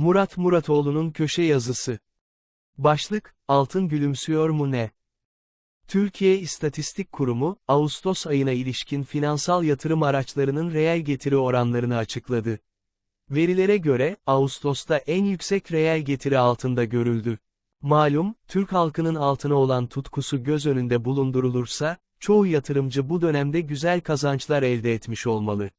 Murat Muratoğlu'nun köşe yazısı. Başlık, Altın gülümsüyor mu ne? Türkiye İstatistik Kurumu, Ağustos ayına ilişkin finansal yatırım araçlarının reel getiri oranlarını açıkladı. Verilere göre, Ağustos'ta en yüksek reel getiri altında görüldü. Malum, Türk halkının altına olan tutkusu göz önünde bulundurulursa, çoğu yatırımcı bu dönemde güzel kazançlar elde etmiş olmalı.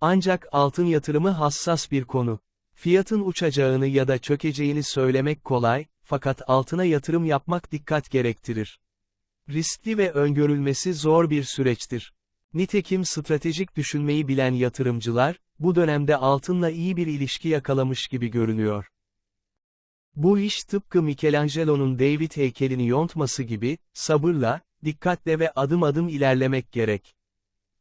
Ancak altın yatırımı hassas bir konu. Fiyatın uçacağını ya da çökeceğini söylemek kolay, fakat altına yatırım yapmak dikkat gerektirir. Riskli ve öngörülmesi zor bir süreçtir. Nitekim stratejik düşünmeyi bilen yatırımcılar, bu dönemde altınla iyi bir ilişki yakalamış gibi görünüyor. Bu iş tıpkı Michelangelo'nun David heykelini yontması gibi, sabırla, dikkatle ve adım adım ilerlemek gerek.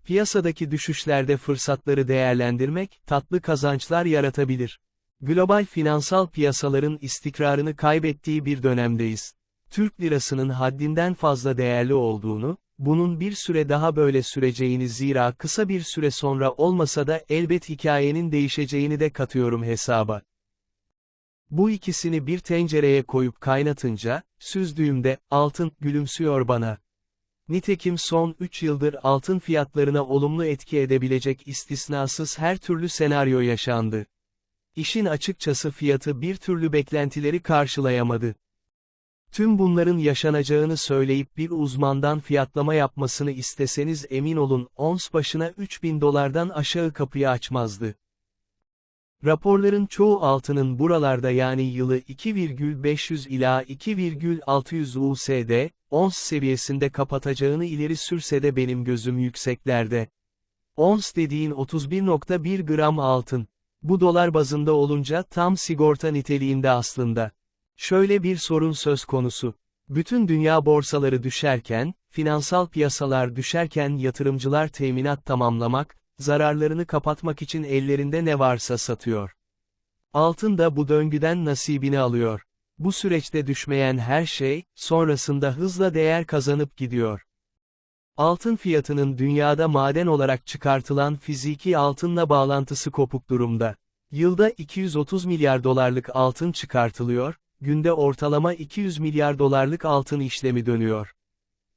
Piyasadaki düşüşlerde fırsatları değerlendirmek, tatlı kazançlar yaratabilir. Global finansal piyasaların istikrarını kaybettiği bir dönemdeyiz. Türk lirasının haddinden fazla değerli olduğunu, bunun bir süre daha böyle süreceğini zira kısa bir süre sonra olmasa da elbet hikayenin değişeceğini de katıyorum hesaba. Bu ikisini bir tencereye koyup kaynatınca, süzdüğümde, altın, gülümsüyor bana. Nitekim son 3 yıldır altın fiyatlarına olumlu etki edebilecek istisnasız her türlü senaryo yaşandı. İşin açıkçası fiyatı bir türlü beklentileri karşılayamadı. Tüm bunların yaşanacağını söyleyip bir uzmandan fiyatlama yapmasını isteseniz emin olun ons başına 3000 dolardan aşağı kapıyı açmazdı. Raporların çoğu altının buralarda yani yılı 2,500 ila 2,600 USD, ons seviyesinde kapatacağını ileri sürse de benim gözüm yükseklerde. Ons dediğin 31.1 gram altın. Bu dolar bazında olunca tam sigorta niteliğinde aslında. Şöyle bir sorun söz konusu. Bütün dünya borsaları düşerken, finansal piyasalar düşerken yatırımcılar teminat tamamlamak, zararlarını kapatmak için ellerinde ne varsa satıyor. Altın da bu döngüden nasibini alıyor. Bu süreçte düşmeyen her şey, sonrasında hızla değer kazanıp gidiyor. Altın fiyatının dünyada maden olarak çıkartılan fiziki altınla bağlantısı kopuk durumda. Yılda 230 milyar dolarlık altın çıkartılıyor, günde ortalama 200 milyar dolarlık altın işlemi dönüyor.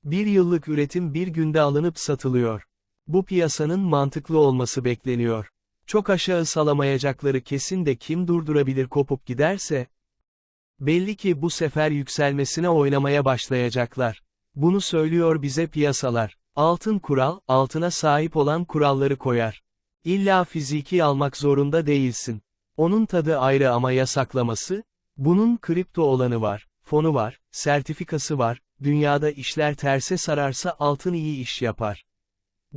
Bir yıllık üretim bir günde alınıp satılıyor. Bu piyasanın mantıklı olması bekleniyor. Çok aşağı salamayacakları kesin de kim durdurabilir kopup giderse? Belli ki bu sefer yükselmesine oynamaya başlayacaklar. Bunu söylüyor bize piyasalar. Altın kural, altına sahip olan kuralları koyar. İlla fiziki almak zorunda değilsin. Onun tadı ayrı ama yasaklaması, bunun kripto olanı var, fonu var, sertifikası var, dünyada işler terse sararsa altın iyi iş yapar.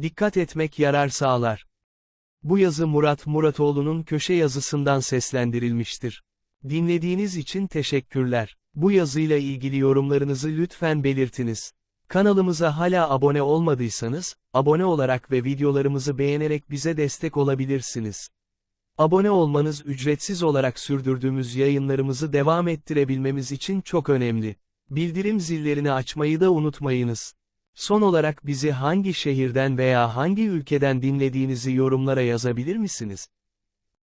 Dikkat etmek yarar sağlar. Bu yazı Murat Muratoğlu'nun köşe yazısından seslendirilmiştir. Dinlediğiniz için teşekkürler. Bu yazıyla ilgili yorumlarınızı lütfen belirtiniz. Kanalımıza hala abone olmadıysanız, abone olarak ve videolarımızı beğenerek bize destek olabilirsiniz. Abone olmanız ücretsiz olarak sürdürdüğümüz yayınlarımızı devam ettirebilmemiz için çok önemli. Bildirim zillerini açmayı da unutmayınız. Son olarak bizi hangi şehirden veya hangi ülkeden dinlediğinizi yorumlara yazabilir misiniz?